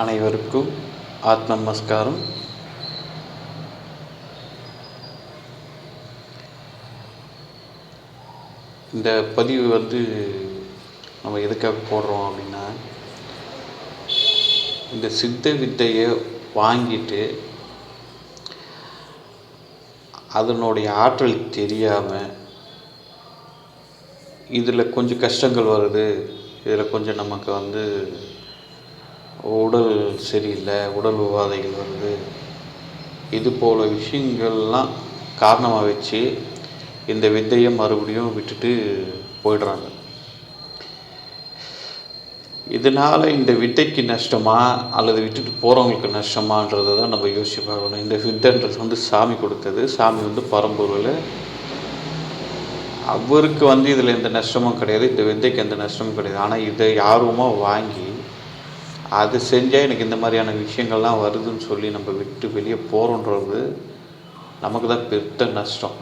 அனைவருக்கும் ஆத்ம நமஸ்காரம் இந்த பதிவு வந்து நம்ம எதுக்காக போடுறோம் அப்படின்னா இந்த சித்த வித்தையை வாங்கிட்டு அதனுடைய ஆற்றல் தெரியாமல் இதில் கொஞ்சம் கஷ்டங்கள் வருது இதில் கொஞ்சம் நமக்கு வந்து உடல் சரியில்லை உடல் உபாதைகள் வருது இது போல் விஷயங்கள்லாம் காரணமாக வச்சு இந்த வித்தையை மறுபடியும் விட்டுட்டு போயிடுறாங்க. இதனால் இந்த வித்தைக்கு நஷ்டமா அல்லது விட்டுட்டு போகிறவங்களுக்கு நஷ்டமான்றதை தான் நம்ம யோசிச்சு பார்க்கணும். இந்த வித்தைன்றது வந்து சாமி கொடுத்தது. சாமி வந்து பரம்பூரில் அவருக்கு வந்து இதில் எந்த நஷ்டமும் கிடையாது. இந்த வித்தைக்கு எந்த நஷ்டமும் கிடையாது. ஆனால் இதை யாருமா வாங்கி அது செஞ்சால் எனக்கு இந்த மாதிரியான விஷயங்கள்லாம் வருதுன்னு சொல்லி நம்ம விட்டு வெளியே போகிறோன்றது நமக்கு தான் பெருத்த நஷ்டம்.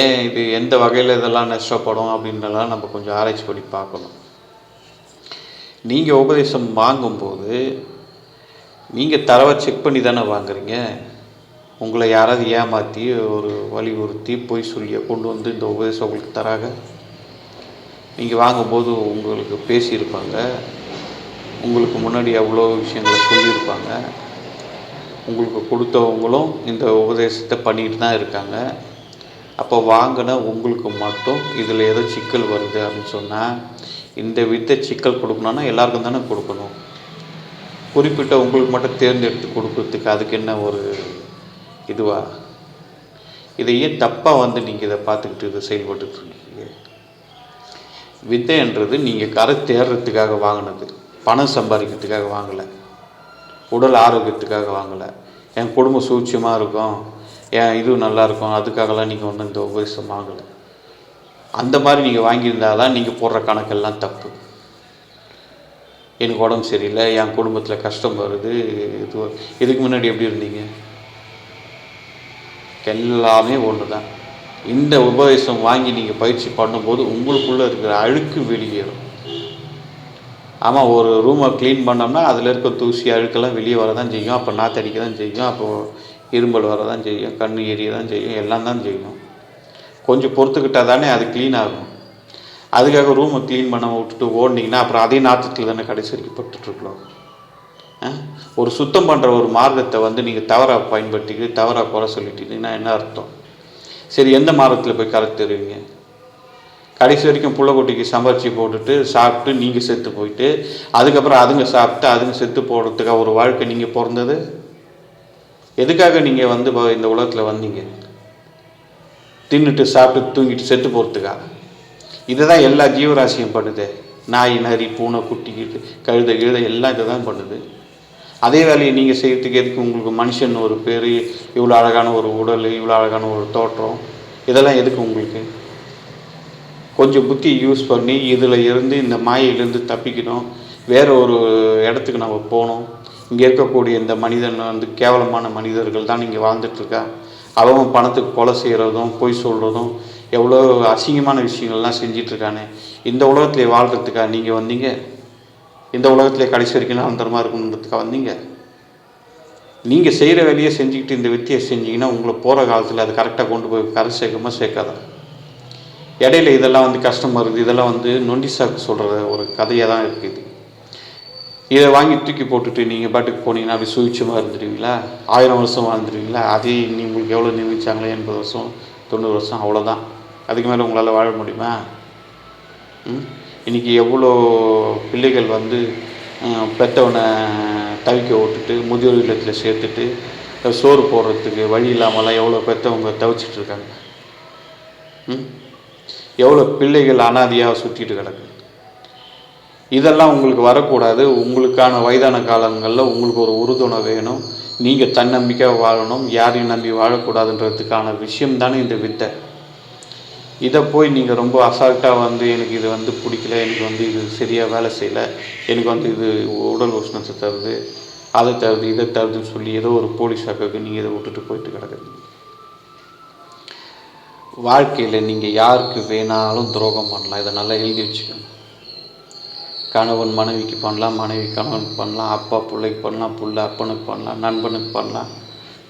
ஏன் இது எந்த வகையில் இதெல்லாம் நஷ்டப்படும் அப்படின்றலாம் நம்ம கொஞ்சம் ஆராய்ச்சி பண்ணி பார்க்கணும். நீங்கள் உபதேசம் வாங்கும்போது நீங்கள் தரவை செக் பண்ணி தானே வாங்குறீங்க. உங்களை யாராவது ஏமாற்றி ஒரு வலியுறுத்தி பொய் சொல்லிய கொண்டு வந்து இந்த உபதேசம் உங்களுக்கு தராங்க? நீங்கள் வாங்கும்போது உங்களுக்கு பேசியிருப்பாங்க. உங்களுக்கு முன்னாடி அவ்வளோ விஷயங்களை சொல்லியிருப்பாங்க. உங்களுக்கு கொடுத்தவங்களும் இந்த உபதேசத்தை பண்ணிட்டு தான் இருக்காங்க. அப்போ வாங்கின உங்களுக்கு மட்டும் இதில் ஏதோ சிக்கல் வருது அப்படின்னு சொன்னால் இந்த வித்தை சிக்கல் கொடுக்கணுன்னா எல்லாருக்கும் தானே கொடுக்கணும். குறிப்பிட்ட உங்களுக்கு மட்டும் தேர்ந்தெடுத்து கொடுக்கறதுக்கு அதுக்கு என்ன ஒரு இதுவா? இதை ஏன் தப்பாக வந்து நீங்கள் இதை பார்த்துக்கிட்டு இதை செயல்பட்டுட்டு இருக்கீங்க. வித்தைன்றது நீங்கள் கரை தேடுறதுக்காக வாங்கினது. பணம் சம்பாதிக்கிறதுக்காக வாங்கலை. உடல் ஆரோக்கியத்துக்காக வாங்கலை. என் குடும்பம் சூட்சியமாக இருக்கும். என் இது நல்லாயிருக்கும் அதுக்காகலாம் நீங்கள் ஒன்றும் இந்த உபதேசம் வாங்கலை. அந்த மாதிரி நீங்கள் வாங்கியிருந்தால் தான் நீங்கள் போடுற கணக்கெல்லாம் தப்பு. எனக்கு உடம்பு சரியில்லை. என் குடும்பத்தில் கஷ்டம் வருது. இது இதுக்கு முன்னாடி எப்படி இருந்தீங்க? எல்லாமே ஒன்று தான் இந்த உபதேசம் வாங்கி நீங்கள் பயிற்சி பண்ணும்போது உங்களுக்குள்ளே இருக்கிற அழுக்கு வெளியேறும். ஆமாம் ஒரு ரூமை க்ளீன் பண்ணோம்னா அதில் இருக்க தூசி அழுக்கெல்லாம் வெளியே வர தான் செய்யும். அப்போ நாத்தடிக்க தான் செய்யும். அப்போது இரும்பல் வர தான் செய்யும். கண் எரிய தான் செய்யும். எல்லாம் தான் செய்யும். கொஞ்சம் பொறுத்துக்கிட்டால் தானே அது க்ளீன் ஆகும். அதுக்காக ரூமை க்ளீன் பண்ண விட்டுட்டு ஓடினீங்கன்னா அப்புறம் அதே நாற்றத்தில் தானே கடைசி வரைக்கும் பட்டுட்ருக்கலாம் ஒரு சுத்தம் பண்ணுற ஒரு மார்க்கத்தை வந்து நீங்கள் தவறாக பயன்படுத்திக்கிட்டு தவறாக குறை சொல்லிட்டீங்கன்னா என்ன அர்த்தம்? சரி எந்த மார்க்கத்தில் போய் கரை தருவீங்க? கடைசி வரைக்கும் புள்ளக்குட்டிக்கு சம்பாரிச்சு போட்டுட்டு சாப்பிட்டு நீங்கள் செத்து போயிட்டு அதுக்கப்புறம் அதுங்க சாப்பிட்டு அதுங்க செத்து போடுறதுக்காக ஒரு வாழ்க்கை நீங்கள் பிறந்தது? எதுக்காக நீங்கள் வந்து இந்த உலகத்தில் வந்தீங்க? தின்னுட்டு சாப்பிட்டு தூங்கிட்டு செத்து போகிறதுக்காக இதை தான் எல்லா ஜீவராசியும் பண்ணுது. நாய் நரி பூனை குட்டிக்கிட்டு கழுத கிழுத எல்லாம் இதை தான் பண்ணுது. அதே வேலையை நீங்கள் செய்கிறதுக்கு எதுக்கு உங்களுக்கு மனுஷன் ஒரு பேர் இவ்வளோ அழகான ஒரு உடல் இவ்வளோ அழகான ஒரு தோற்றம்? இதெல்லாம் எதுக்கு உங்களுக்கு? கொஞ்சம் புத்தி யூஸ் பண்ணி இதில் இருந்து இந்த மாயையிலேருந்து தப்பிக்கணும். வேறு ஒரு இடத்துக்கு நம்ம போகணும். இங்கே இருக்கக்கூடிய இந்த மனிதன் வந்து கேவலமான மனிதர்கள் தான் இங்கே வாழ்ந்துட்டுருக்கா அவன் பணத்துக்கு கொலை செய்கிறதும் பொய் சொல்கிறதும் எவ்வளோ அசிங்கமான விஷயங்கள்லாம் செஞ்சிட்ருக்கானே இந்த உலகத்தில் வாழ்கிறதுக்கா நீங்கள் வந்தீங்க? இந்த உலகத்தில் கடைசி வரைக்கும் அந்தரமாக இருக்கணுன்றதுக்காக வந்தீங்க? நீங்கள் செய்கிற வேலையை செஞ்சுக்கிட்டு இந்த வித்தியை செஞ்சீங்கன்னா உங்களை போகிற காலத்தில் அது கரெக்டாக கொண்டு போய் கரை சேர்க்கமாக சேர்க்காதா. இடையில இதெல்லாம் வந்து கஷ்டம் வருது இதெல்லாம் வந்து நொண்டி சாக்கு சொல்கிற ஒரு கதையாக தான் இருக்குது இதை. வாங்கி தூக்கி போட்டுட்டு நீங்கள் பாட்டுக்கு போனீங்கன்னா அப்படி சுவிட்சமாக இருந்துடுவீங்களா ஆயிரம் வருஷம் வாழ்ந்துடுவீங்களா அதே நீ உங்களுக்கு எவ்வளோ நிர்மிச்சாங்களே? எண்பது வருஷம் தொண்ணூறு வருஷம் அவ்வளோதான் அதுக்கு மேலே உங்களால் வாழ முடியுமா? ம்? இன்றைக்கி எவ்வளோ பிள்ளைகள் வந்து பெற்றவனை தவிக்க விட்டுட்டு முதியோர் இல்லத்தில் சேர்த்துட்டு சோறு போடுறதுக்கு வழி இல்லாமலாம் எவ்வளோ பெற்றவங்க தவிச்சிட்டு இருக்காங்க? ம்? எவ்வளோ பிள்ளைகள் அனாதியாக சுற்றிட்டு கிடக்கு? இதெல்லாம் உங்களுக்கு வரக்கூடாது. உங்களுக்கான வயதான காலங்களில் உங்களுக்கு ஒரு உறுதுணை வேணும். நீங்கள் தன்னம்பிக்கையாக வாழணும். யாரையும் நம்பி வாழக்கூடாதுன்றதுக்கான விஷயம் தானே இந்த வித்தை. இதை போய் நீங்கள் ரொம்ப அசால்ட்டாக வந்து எனக்கு இது வந்து பிடிக்கல எனக்கு வந்து இது சரியாக வேலை செய்யலை எனக்கு வந்து இது உடல் உஷ்ணத்தை தருது அதை தருது இதை தருதுன்னு சொல்லி ஏதோ ஒரு போலீஸ் ஆக்காக்கு நீங்கள் இதை விட்டுட்டு போயிட்டு கிடக்குறீங்க. வாழ்க்கையில் நீங்கள் யாருக்கு வேணாலும் துரோகம் பண்ணலாம். இதை நல்லா எழுதி வச்சுக்கோங்க. கணவன் மனைவிக்கு பண்ணலாம் மனைவி கணவனுக்கு பண்ணலாம் அப்பா பிள்ளைக்கு பண்ணலாம் புள்ள அப்பனுக்கு பண்ணலாம் நண்பனுக்கு பண்ணலாம்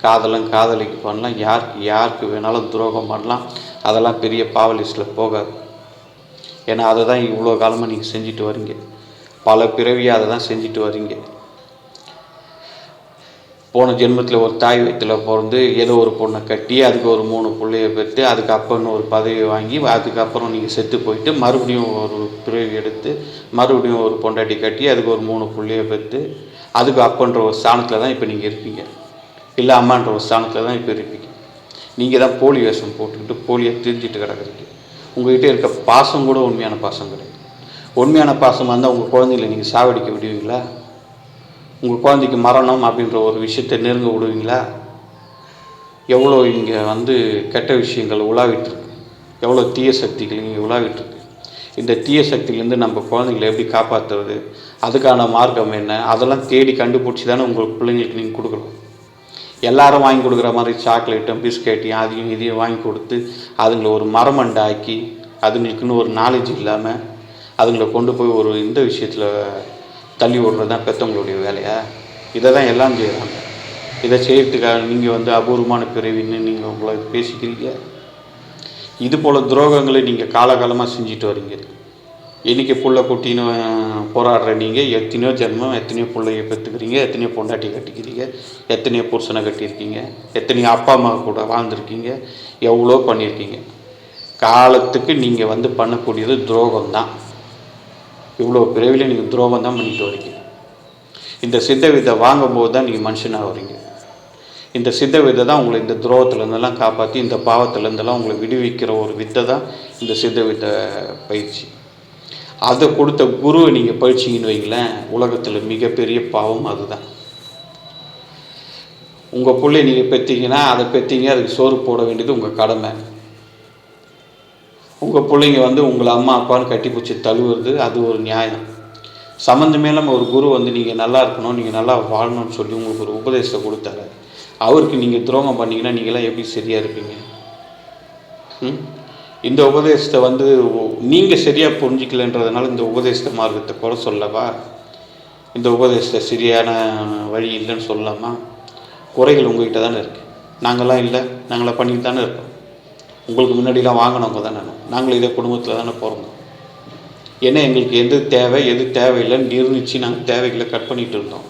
காதலன் காதலிக்கு பண்ணலாம் யாருக்கு யாருக்கு வேணாலும் துரோகம் பண்ணலாம். அதெல்லாம் பெரிய பாவலிஸ்டில் போகாது. ஏன்னா அதை தான் இவ்வளோ காலமாக நீங்கள் செஞ்சுட்டு வரீங்க. பல பிறவியாக அதை தான் செஞ்சுட்டு வரீங்க. போன ஜென்மத்தில் ஒரு தாய் வயிற்றில் பிறந்து ஏதோ ஒரு பொண்ணை கட்டி அதுக்கு ஒரு மூணு பிள்ளைய பெற்று அதுக்கு அப்பன்னு ஒரு பதவி வாங்கி அதுக்கப்புறம் நீங்கள் செத்து போயிட்டு மறுபடியும் ஒரு பிறவி எடுத்து மறுபடியும் ஒரு பொண்டாட்டி கட்டி அதுக்கு ஒரு மூணு பிள்ளைய பெற்று அதுக்கு அப்பன்ற ஒரு ஸ்தானத்தில் தான் இப்போ நீங்கள் இருப்பீங்க. இல்லை அம்மான்ற ஒரு ஸ்தானத்தில் தான் இப்போ இருப்பீங்க. நீங்கள் தான் போலி வேஷம் போட்டுக்கிட்டு போலியை திரிஞ்சிட்டு கிடக்குறீங்க. உங்கள்கிட்ட இருக்க பாசம் கூட உண்மையான பாசம் கிடையாது. உண்மையான பாசமாக இருந்தால் உங்கள் குழந்தைகளை நீங்கள் சாவடிக்க விடுவீங்களா? உங்கள் குழந்தைக்கு மரணம் அப்படின்ற ஒரு விஷயத்தை நெருங்க விடுவீங்களா? எவ்வளோ இங்கே வந்து கெட்ட விஷயங்கள் உலாவிட்டுருக்கு. எவ்வளோ தீய சக்திகள் இங்கே உலாவிட்டுருக்கு. இந்த தீய சக்தியிலேருந்து நம்ம குழந்தைங்களை எப்படி காப்பாற்றுறது அதுக்கான மார்க்கம் என்ன? அதெல்லாம் தேடி கண்டுபிடிச்சி தானே உங்கள் பிள்ளைங்களுக்கு நீங்கள் கொடுக்குறோம். எல்லாரும் வாங்கி கொடுக்குற மாதிரி சாக்லேட்டும் பிஸ்கெட்டையும் அதையும் இதையும் வாங்கி கொடுத்து அதுங்களை ஒரு மரமண்டாக்கி அதுங்களுக்குன்னு ஒரு நாலேஜ் இல்லாமல் அதுங்களை கொண்டு போய் ஒரு இந்த விஷயத்தில் தள்ளி விடுறது தான் பெற்றவங்களுடைய வேலையாக இதை தான் எல்லாம் செய்கிறாங்க இதை செய்கிறதுக்காக நீங்கள் வந்து அபூர்வமான பிறவின்னு நீங்கள் உங்களை பேசிக்கிறீங்க. இது போல் துரோகங்களை நீங்கள் காலகாலமாக செஞ்சுட்டு வரீங்க. இன்னைக்கு புள்ள குட்டின்னு போராடுற நீங்கள் எத்தனையோ ஜென்மம் எத்தனையோ பிள்ளைய பெற்றுக்கிறீங்க எத்தனையோ பொண்டாட்டி கட்டிக்கிறீங்க எத்தனையோ புருஷனை கட்டியிருக்கீங்க எத்தனையோ அப்பா அம்மா கூட வாழ்ந்துருக்கீங்க எவ்வளோ பண்ணியிருக்கீங்க. காலத்துக்கு நீங்கள் வந்து பண்ணக்கூடியது துரோகம் தான் இவ்வளோ பிறவில நீங்கள் துரோகம் தான் பண்ணிட்டு வரீங்க. இந்த சித்த வித்தை வாங்கும்போது தான் நீங்கள் மனுஷனாக வரீங்க. இந்த சித்த வித்தை தான் உங்களை இந்த துரோகத்துலேருந்தெல்லாம் காப்பாற்றி இந்த பாவத்துலேருந்தெல்லாம் உங்களை விடுவிக்கிற ஒரு வித்தை தான் இந்த சித்த வித்தை பயிற்சி. அதை கொடுத்த குருவை நீங்கள் பயிற்சிங்கன்னு வைங்களேன் உலகத்தில் மிகப்பெரிய பாவம் அதுதான். உங்கள் பிள்ளை நீங்கள் பெற்றீங்கன்னா அதை பெற்றீங்க அதுக்கு சோறு போட வேண்டியது உங்கள் கடமை. உங்கள் பிள்ளைங்க வந்து உங்களை அம்மா அப்பான்னு கட்டி பிடிச்சி தழுவுறது அது ஒரு நியாயம். சம்மந்தமே இல்லாமல் ஒரு குரு வந்து நீங்கள் நல்லா இருக்கணும் நீங்கள் நல்லா வாழணும்னு சொல்லி உங்களுக்கு ஒரு உபதேசத்தை கொடுத்தாரு. அவருக்கு நீங்கள் துரோகம் பண்ணீங்கன்னா நீங்களாம் எப்படி சரியாக இருப்பீங்க? ம்? இந்த உபதேசத்தை வந்து நீங்கள் சரியாக புரிஞ்சிக்கலன்றதுனால இந்த உபதேசத்தை மார்க்கத்தை குறை சொல்லவா? இந்த உபதேசத்தை சரியான வழி இல்லைன்னு சொல்லலாமா? குறைகள் உங்கள்கிட்ட தானே இருக்குது நாங்களாம் இல்லை நாங்களாம் பண்ணிட்டு தானே இருக்கோம். உங்களுக்கு முன்னாடிலாம் வாங்கினவங்க தானே நாங்களும் இதே குடும்பத்தில் தானே போகிறோம் ஏன்னா எங்களுக்கு எது தேவை எது தேவையில்லைன்னு நிர்ணயிச்சு நாங்கள் தேவைகளை கட் பண்ணிகிட்டு இருந்தோம்.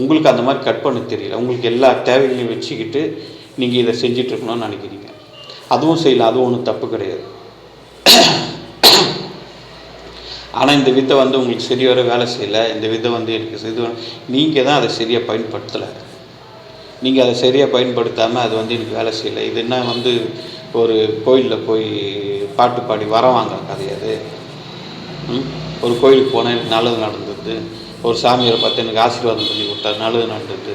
உங்களுக்கு அந்த மாதிரி கட் பண்ண தெரியல. உங்களுக்கு எல்லா தேவைகளையும் வச்சுக்கிட்டு நீங்கள் இதை செஞ்சிட்ருக்கணும்னு நினைக்கிறீங்க. அதுவும் செய்யலாம் அதுவும் ஒன்றும் தப்பு கிடையாது. ஆனால் இந்த வித்தை வந்து உங்களுக்கு சரிவர வேலை செய்யலை. இந்த வித்தை வந்து எனக்கு இது நீங்கள் தான் அதை சரியாக பயன்படுத்தலை. நீங்கள் அதை சரியாக பயன்படுத்தாமல் அது வந்து எனக்கு வேலை செய்யலை. இது என்ன வந்து ஒரு கோயிலில் போய் பாட்டு பாடி வரம் வாங்குற கதை அது. ஒரு கோயிலுக்கு போனேன் எனக்கு நல்லது நடந்தது. ஒரு சாமியாரை பார்த்து எனக்கு ஆசீர்வாதம் பண்ணி கொடுத்தாரு நல்லது நடந்தது.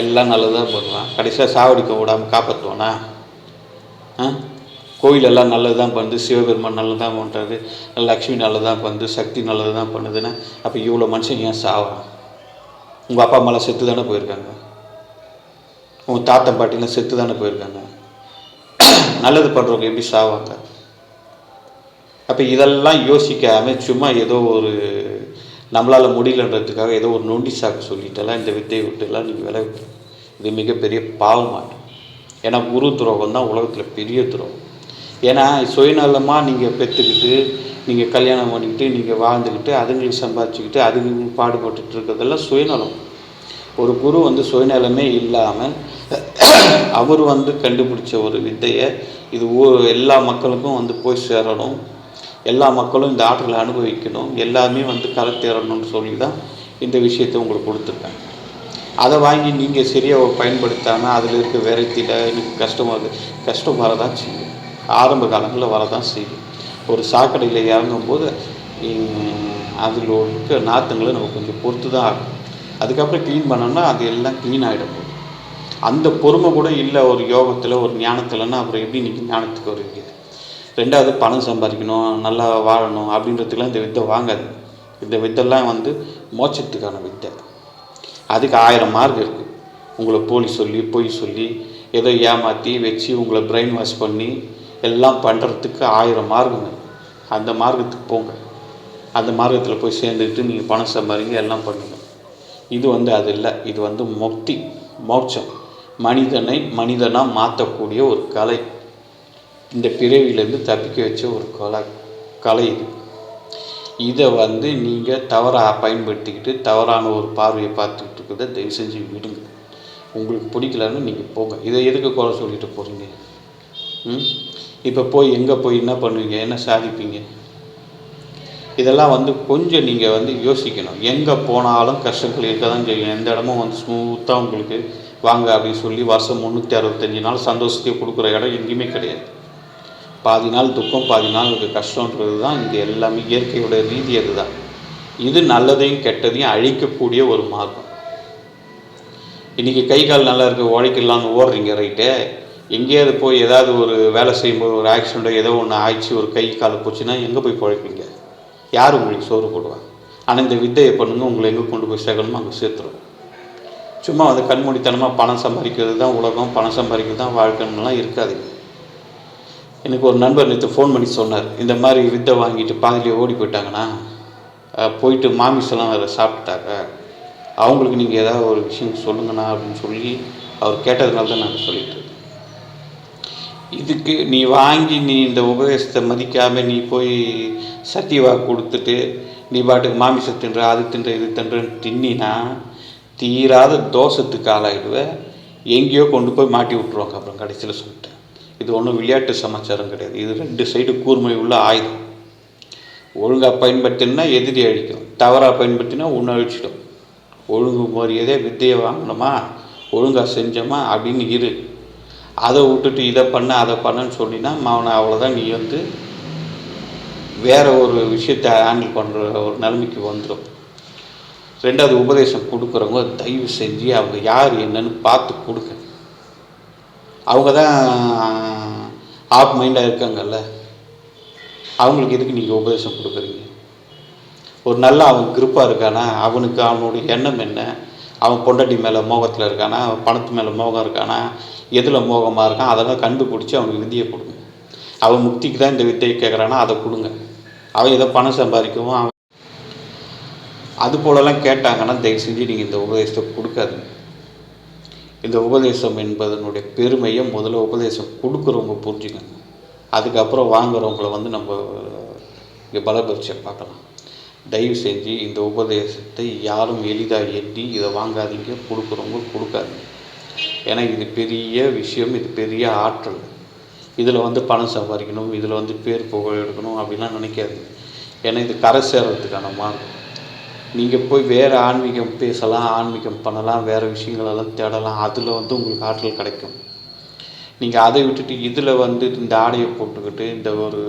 எல்லாம் நல்லதாக பண்ணுவான். கடைசியாக சாவடிக்க விடாமல் காப்பாற்றுவானா கோயிலெல்லாம் நல்லது தான் பண்ணுது சிவபெருமான் நல்லது தான் பண்ணுறாரு லக்ஷ்மி நல்லது தான் பண்ணுது சக்தி நல்லது தான் பண்ணுதுன்னா. அப்போ இவ்வளோ மனுஷன் ஏன் சாவான் உங்கள் அப்பா அம்மாலாம் செத்து தானே போயிருக்காங்க? உங்கள் தாத்தன் பாட்டிலாம் செத்து தானே போயிருக்காங்க? நல்லது பண்ணுறவங்க எப்படி சாவாங்க? அப்போ இதெல்லாம் யோசிக்காம சும்மா ஏதோ ஒரு நம்மளால் முடியலன்றதுக்காக ஏதோ ஒரு நொண்டி சாக்கு சொல்லிட்டெல்லாம் இந்த வித்தையை விட்டுலாம் நீங்கள் விலை இது மிகப்பெரிய பாவமாகும் ஏன்னா குரு துரோகம் தான் உலகத்தில் பெரிய துரோகம். ஏன்னா சுயநலமாக நீங்கள் பெற்றுக்கிட்டு நீங்கள் கல்யாணம் பண்ணிக்கிட்டு நீங்கள் வாழ்ந்துக்கிட்டு அதுங்களுக்கு சம்பாதிச்சுக்கிட்டு அதுங்களுக்கு பாடுபட்டுட்டு இருக்கிறதெல்லாம் சுயநலம். ஒரு குரு வந்து சுயநலமே இல்லாமல் அவர் வந்து கண்டுபிடிச்ச ஒரு வித்தையை இது ஊ எல்லா மக்களுக்கும் வந்து போய் சேரணும். எல்லா மக்களும் இந்த ஆற்றலை அனுபவிக்கணும். எல்லாமே வந்து கரை தேரணும்னு சொல்லி தான் இந்த விஷயத்தை உங்களுக்கு கொடுத்துருக்காங்க அதை வாங்கி நீங்கள் சரியாக பயன்படுத்தாமல் அதில் இருக்க வெரைட்டியில் எனக்கு கஷ்டமாக இருக்குது கஷ்டம் வரதான் செய்யும். ஆரம்ப காலங்களில் வரதான் செய்யும். ஒரு சாக்கடையில் இறங்கும்போது அதில் இருக்க நாற்றுங்களை நம்ம கொஞ்சம் பொறுத்து தான் ஆகும் அதுக்கப்புறம் க்ளீன் பண்ணோம்னா அது எல்லாம் க்ளீன் ஆகிடும் அந்த பொறுமை கூட இல்லை ஒரு யோகத்தில் ஒரு ஞானத்தில்னா அப்புறம் எப்படி நீங்கள் ஞானத்துக்கு வருவீங்க? ரெண்டாவது பணம் சம்பாதிக்கணும் நல்லா வாழணும் அப்படின்றதுக்கெல்லாம் இந்த வித்தை வாங்காது இந்த வித்தெல்லாம் வந்து மோட்சத்துக்கான வித்தை. அதுக்கு ஆயிரம் மார்க் இருக்குது உங்களை போலி சொல்லி பொய் சொல்லி ஏதோ ஏமாற்றி வச்சு உங்களை பிரெயின் வாஷ் பண்ணி எல்லாம் பண்ணுறதுக்கு ஆயிரம் மார்க்குங்க அந்த மார்க்கத்துக்கு போங்க. அந்த மார்க்கத்தில் போய் சேர்ந்துக்கிட்டு நீங்கள் பணம் சம்பாதிங்க எல்லாம் பண்ணுங்க. இது வந்து அது இல்லை. இது வந்து முக்தி மோட்சம். மனிதனை மனிதனாக மாற்றக்கூடிய ஒரு கலை. இந்த பிறவியிலேருந்து தப்பிக்க வச்ச ஒரு கலை கலை இது. இதை வந்து நீங்கள் தவறாக பயன்படுத்திக்கிட்டு தவறான ஒரு பார்வையை பார்த்துக்கிட்டு இருக்கிறத தயவு செஞ்சு விடுங்க. உங்களுக்கு பிடிக்கலன்னு நீங்கள் போங்க. இதை எதுக்கு குறை சொல்லிட்டு போகிறீங்க ம்? இப்போ போய் எங்கே போய் என்ன பண்ணுவீங்க? என்ன சாதிப்பீங்க? இதெல்லாம் வந்து கொஞ்சம் நீங்கள் வந்து யோசிக்கணும். எங்கே போனாலும் கஷ்டங்கள் இருக்க தான் செய்யும். எந்த இடமும் வந்து ஸ்மூத்தாக உங்களுக்கு வாங்க அப்படின்னு சொல்லி வருஷம் முந்நூற்றி அறுபத்தஞ்சி நாள் சந்தோஷத்தையும் கொடுக்குற இடம் எங்கேயுமே கிடையாது. பாதி நாள் துக்கம் பாதி நாள் கஷ்டன்றது தான் இங்கே எல்லாமே இயற்கையோட ரீதி அதுதான். இது நல்லதையும் கெட்டதையும் அழிக்கக்கூடிய ஒரு மார்க்கம். இன்றைக்கி கை கால் நல்லா இருக்க உழைக்கலான்னு ஓடுறீங்க ரைட்டு? எங்கேயாவது போய் ஏதாவது ஒரு வேலை செய்யும்போது ஒரு ஆக்சிடெண்ட்டோ ஏதோ ஒன்று ஆயிடுச்சு ஒரு கை கால் போச்சுன்னா எங்கே போய் பிழைப்பீங்க? யார் உங்களுக்கு சோறு போடுவாங்க? ஆனால் இந்த வித்தையை பண்ணுங்க உங்களை எங்கே கொண்டு போய் சேர்க்கணுமோ அங்கே சேர்த்துருவோம். சும்மா வந்து கண்மூடித்தனமாக பணம் சம்பாதிக்கிறது தான் உலகம் பணம் சம்பாதிக்கிறது தான் வாழ்க்கைன்னுலாம் இருக்காது. எனக்கு ஒரு நண்பர் நேற்று ஃபோன் பண்ணி சொன்னார். இந்த மாதிரி வித்தை வாங்கிட்டு பாதிலே ஓடி போயிட்டாங்கன்னா போயிட்டு மாமிசெல்லாம் வேறு சாப்பிட்டாங்க அவங்களுக்கு நீங்கள் ஏதாவது ஒரு விஷயம் சொல்லுங்கண்ணா அப்படின்னு சொல்லி அவர் கேட்டதுனால தான் நான் சொல்லிட்டு இதுக்கு நீ வாங்கி நீ இந்த உபதேசத்தை மதிக்காமல் நீ போய் சத்தியவா கொடுத்துட்டு நீ பாட்டுக்கு மாமிசம் தின்ற அது தின்ற இது தின்றன்னு தின்னினா தீராத தோஷத்துக்கு ஆளாகிடுவேன் எங்கேயோ கொண்டு போய் மாட்டி விட்ருவாங்க அப்புறம் கடைசியில் சொல்லிட்டேன். இது ஒன்றும் விளையாட்டு சமாச்சாரம் கிடையாது. இது ரெண்டு சைடு கூர்மை உள்ள ஆயுதம். ஒழுங்காக பயன்படுத்தினா எதிரி அழிக்கும். தவறாக பயன்படுத்தினா உன்னை அழிச்சிடும் ஒழுங்கு மரியாதை வித்தையை வாங்கினோமா ஒழுங்காக செஞ்சோமா? அப்படின்னு இரு. அதை விட்டுட்டு இதை பண்ண அதை பண்ணன்னு சொன்னினா அவனை அவ்வளோதான் நீ வந்து வேற ஒரு விஷயத்தை ஹேண்டில் பண்ணுற ஒரு நிலைமைக்கு வந்துடும் ரெண்டாவது உபதேசம் கொடுக்குறவங்க தயவு செஞ்சு அவங்க யார் என்னன்னு பார்த்து கொடுங்க. அவங்க தான் ஆஃப் மைண்டாக இருக்காங்கல்ல. அவங்களுக்கு எதுக்கு நீங்கள் உபதேசம் கொடுக்குறீங்க? ஒரு நல்ல அவன் கிருப்பாக இருக்கானா? அவனுக்கு அவனுடைய எண்ணம் என்ன? அவன் பொண்டாட்டி மேலே மோகத்தில் இருக்கானா? அவன் பணத்து மேலே மோகம் இருக்கானா? எதில் மோகமாக இருக்கான்? அதெல்லாம் கண்டுபிடிச்சி அவனுக்கு விதியை கொடுங்க. அவன் முக்திக்கு தான் இந்த வித்தையை கேட்குறானா அதை கொடுங்க. அவன் ஏதோ பணம் சம்பாதிக்கவும் அவன் அது போலலாம் கேட்டாங்கன்னா தயவு செஞ்சு நீங்கள் இந்த உபதேசத்தை கொடுக்காதீங்க. இந்த உபதேசம் என்பதனுடைய பெருமையை முதல்ல உபதேசம் கொடுக்குறவங்க புரிஞ்சுக்கங்க. அதுக்கப்புறம் வாங்குறவங்கள வந்து நம்ம இங்கே பலபரிச்சை பார்க்கலாம். தயவு செஞ்சு இந்த உபதேசத்தை யாரும் எளிதாக எண்ணி இதை வாங்காதீங்க கொடுக்குறவங்க கொடுக்காதீங்க. ஏன்னா இது பெரிய விஷயம் இது பெரிய ஆற்றல். இதில் வந்து பணம் சம்பாதிக்கணும் இதில் வந்து பேர் புகழ் எடுக்கணும் அப்படிலாம் நினைக்காதீங்க. ஏன்னா இது கரை சேர்றதுக்கான மார்க்கம். நீங்கள் போய் வேறு ஆன்மீகம் பேசலாம் ஆன்மீகம் பண்ணலாம் வேறு விஷயங்களெல்லாம் தேடலாம் அதில் வந்து உங்களுக்கு ஆற்றல் கிடைக்கும். நீங்கள் அதை விட்டுட்டு இதில் வந்து இந்த ஆடையை போட்டுக்கிட்டு இந்த ஒரு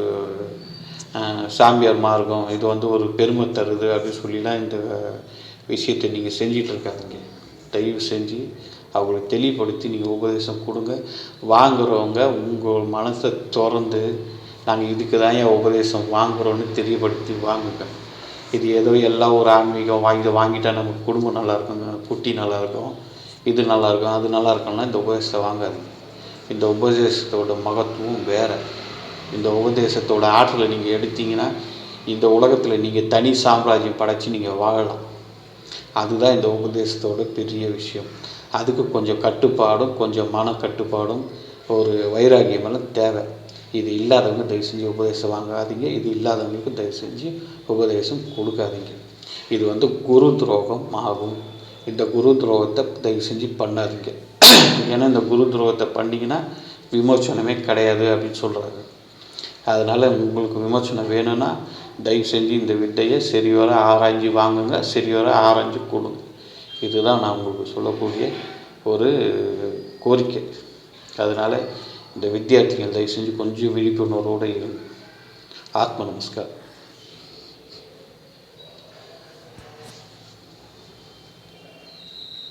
சாமியார் மார்க்கம் இது வந்து ஒரு பெருமை தருது அப்படின்னு சொல்லிலாம் இந்த விஷயத்தை நீங்கள் செஞ்சிட்டு இருக்காதிங்க தயவு செஞ்சு அவங்களுக்கு தெளிவுபடுத்தி நீங்கள் உபதேசம் கொடுங்க. வாங்குறவங்க உங்கள் மனசை திறந்து நாங்கள் இதுக்கு தான் என் உபதேசம் வாங்குறோன்னு தெரியப்படுத்தி வாங்குங்க. இது ஏதோ எல்லாம் ஒரு ஆன்மீகம் வாங்கி இதை வாங்கிட்டா நமக்கு குடும்பம் நல்லா இருக்குங்க குட்டி நல்லா இருக்கும் இது நல்லா இருக்கும் அது நல்லா இருக்கும்னா இந்த உபதேசத்தை வாங்காதீங்க. இந்த உபதேசத்தோட மகத்துவம் வேறு. இந்த உபதேசத்தோட ஆற்றலை நீங்கள் எடுத்தீங்கன்னா இந்த உலகத்தில் நீங்கள் தனி சாம்ராஜ்யம் படைச்சி நீங்கள் வாழலாம். அதுதான் இந்த உபதேசத்தோட பெரிய விஷயம். அதுக்கு கொஞ்சம் கட்டுப்பாடும் கொஞ்சம் மன கட்டுப்பாடும் ஒரு வைராகியமெல்லாம் தேவை. இது இல்லாதவங்க தயவு செஞ்சு உபதேசம் வாங்காதீங்க. இது இல்லாதவங்களுக்கு தயவு செஞ்சு உபதேசம் கொடுக்காதீங்க. இது வந்து குரு துரோகம் ஆகும். இந்த குரு துரோகத்தை தயவு செஞ்சு பண்ணாதீங்க. ஏன்னா இந்த குரு துரோகத்தை பண்ணிங்கன்னா விமோச்சனமே கிடையாது அப்படின்னு சொல்கிறாங்க அதனால் உங்களுக்கு விமோச்சனம் வேணும்னா தயவு செஞ்சு இந்த வித்தையை சரிவர ஆராய்ஞ்சு வாங்குங்க. சரிவர ஆராய்ஞ்சு கொடுங்க. இதுதான் நான் உங்களுக்கு சொல்லக்கூடிய ஒரு கோரிக்கை. அதனால் இந்த வித்தியார்த்திகள் தயவு செஞ்சு கொஞ்சம் விழிப்புணர்வோடு இருங்க ஆத்ம நமஸ்கார்